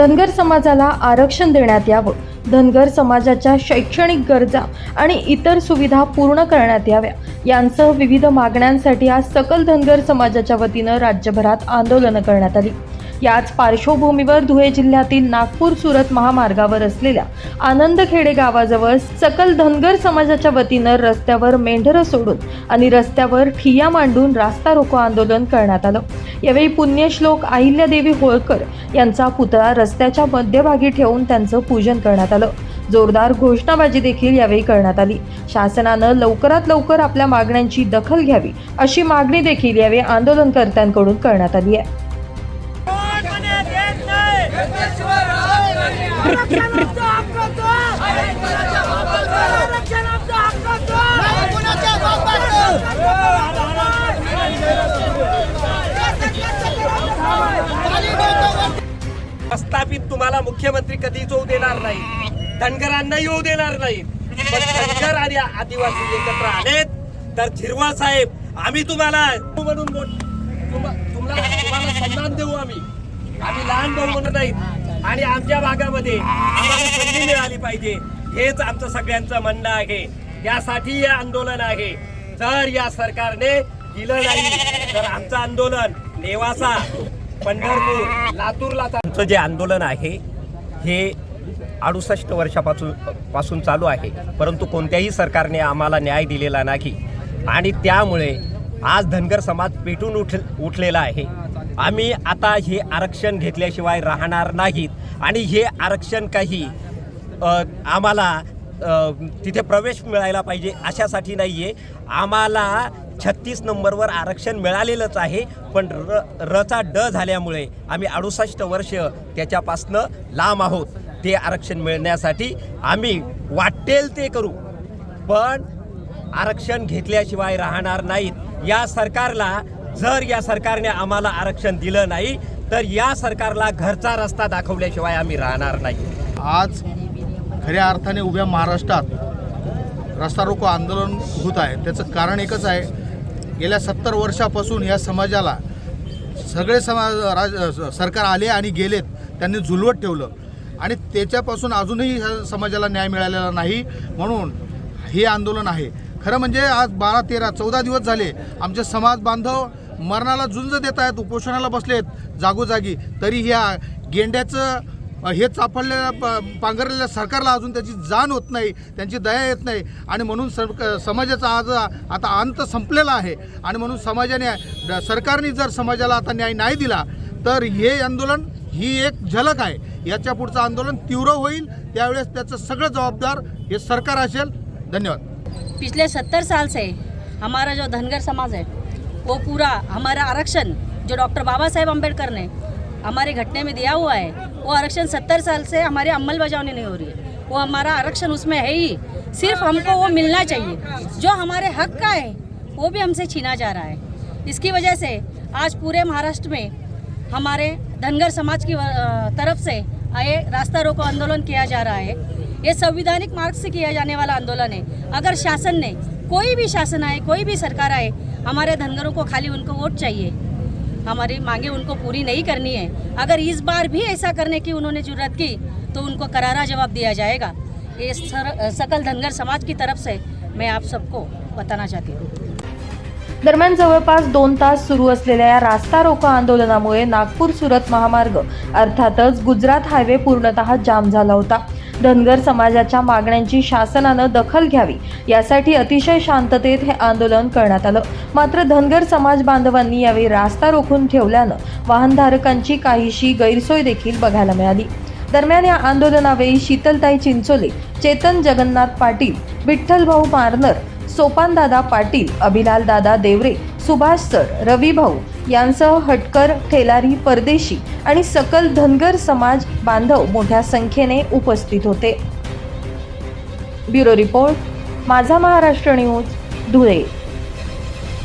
धनगर समाजाला आरक्षण देण्यात यावं. धनगर समाजाच्या शैक्षणिक गरजा आणि इतर सुविधा पूर्ण करण्यात याव्या. यांसह विविध मागण्यांसाठी आज सकल धनगर समाजाच्या वतीनं राज्यभरात आंदोलनं करण्यात आली. याच पार्श्वभूमीवर धुळे जिल्ह्यातील नागपूर सुरत महामार्गावर असलेल्या आनंदखेडे गावाजवळ सकल धनगर समाजाच्या वतीनं रस्त्यावर मेंढरं सोडून आणि रस्त्यावर ठिय्या मांडून रास्ता रोको आंदोलन करण्यात आलं. यावेळी पुण्यश्लोक अहिल्यादेवी होळकर यांचा पुतळा रस्त्याच्या मध्यभागी ठेवून त्यांचं पूजन करण्यात आलं. जोरदार घोषणाबाजी देखील यावेळी करण्यात आली. शासनानं लवकरात लवकर आपल्या मागण्यांची दखल घ्यावी अशी मागणी देखील यावेळी आंदोलनकर्त्यांकडून करण्यात आली आहे. तुम्हाला मुख्यमंत्री कधीच होऊ देणार नाही. धनगरांना येऊ देणार नाही. पण धनगर आणि आदिवासी एकत्र आलेत. तर झिरवा साहेब आम्ही तुम्हाला म्हणून तुम्हाला तुम्हाला सन्मान देऊ आम्ही. आम्ही लहान भाऊ म्हणत नाही. आणि आमच्या भागामध्ये आम्हाला संधी मिळाली पाहिजे. हेच आमचं सगळ्यांचं म्हणणं आहे. यासाठी हे आंदोलन आहे. जर या सरकारने दिलं नाही तर आमचं आंदोलन नेवासा पंढरपूर लातूरला आमचं जे आंदोलन आहे हे अडुसष्ट वर्षापासून पासून चालू आहे. परंतु कोणत्याही सरकारने आम्हाला न्याय दिलेला नाही. आणि त्यामुळे आज धनगर समाज पेटून उठ उठलेला आहे. आम्ही आता हे आरक्षण घेतल्याशिवाय राहणार नाहीत. आणि हे आरक्षण काही आम्हाला तिथे प्रवेश मिळायला पाहिजे अशासाठी नाही आहे आम्हाला छत्तीस नंबरवर आरक्षण मिळालेलंच आहे. पण र रचा ड झाल्यामुळे आम्ही अडुसष्ट वर्ष त्याच्यापासनं लांब आहोत. ते आरक्षण मिळण्यासाठी आम्ही वाटेल ते करू. पण आरक्षण घेतल्याशिवाय राहणार नाहीत. या सरकारला जर या सरकारने आम्हाला आरक्षण दिलं नाही तर या सरकारला घरचा रस्ता दाखवल्याशिवाय आम्ही राहणार नाही. आज खऱ्या अर्थाने उभ्या महाराष्ट्रात रस्ता रोको आंदोलन होत आहे. त्याचं कारण एकच आहे गेल्या सत्तर वर्षापासून या समाजाला सगळे समाज राज सरकार आले आणि गेलेत त्यांनी झुलवत ठेवलं. आणि त्याच्यापासून अजूनही ह्या समाजाला न्याय मिळालेला नाही म्हणून हे आंदोलन आहे. खरं म्हणजे आज बारा तेरा चौदा दिवस झाले आमचे समाज बांधव मरणाला झुंज देत आहेत उपोषणाला बसलेत जागोजागी. तरी ह्या गेंड्याचं हे चापडलेल्या प- पांघरलेल्या सरकारला अजून त्याची जाण होत नाही त्यांची दया येत नाही. आणि म्हणून सर समाजाचा आज आता अंत संपलेला आहे. आणि म्हणून समाजाने सरकारने जर समाजाला आता न्याय नाही दिला तर हे आंदोलन ही एक झलक आहे. याच्या पुढचं आंदोलन तीव्र होईल. त्यावेळेस त्याचं सगळं जबाबदार हे सरकार असेल. धन्यवाद. पिछले सत्तर साल से हमारा जो धनगर समाज है वो पूरा हमारा आरक्षण जो डॉक्टर बाबा साहेब अम्बेडकर ने हमारे घटने में दिया हुआ है। वो आरक्षण सत्तर साल से हमारी अमलबजावनी नहीं हो रही है। वो हमारा आरक्षण उसमें है ही। सिर्फ़ हमको वो मिलना चाहिए। जो हमारे हक का है, वो भी हमसे छीना जा रहा है। इसकी वजह से आज पूरे महाराष्ट्र में हमारे धनगर समाज की तरफ़ से ये रास्ता रोको आंदोलन किया जा रहा है। ये संविधानिक मार्ग से किया जाने वाला आंदोलन है। अगर शासन ने कोई भी शासन आए, कोई भी सरकार आए, हमारे धनगरों को खाली उनको वोट चाहिए। हमारी मांगे उनको पूरी नहीं करनी है। अगर इस बार भी ऐसा करने की उन्होंने जरूरत की तो उनको करारा जवाब दिया जाएगा। ये सर, सकल धनगर समाज की तरफ से मैं आप सबको बताना चाहती हूँ। दरम्यान जवळपास दोन तास सुरू असलेल्या या रास्ता रोको आंदोलनामुळे नागपूर सुरत महामार्ग अर्थातच गुजरात हायवे पूर्णतः जाम झाला होता. धनगर समाजाच्या मागण्यांची शासनानं दखल घ्यावी यासाठी अतिशय शांततेत हे आंदोलन करण्यात आलं. मात्र धनगर समाज बांधवांनी यावेळी रास्ता रोखून ठेवल्यानं वाहनधारकांची काहीशी गैरसोय देखील बघायला मिळाली. दरम्यान या आंदोलनावेळी शीतलताई चिंचोले चेतन जगन्नाथ पाटील विठ्ठलभाऊ मारनर सोपानदादा पाटील अभिलाल दादा देवरे सुभाष सर रवी भाऊ यांसह हटकर ठेलारी परदेशी आणि सकल धनगर समाज बांधव मोठ्या संख्येने उपस्थित होते. ब्युरो रिपोर्ट माझा महाराष्ट्र न्यूज धुळे.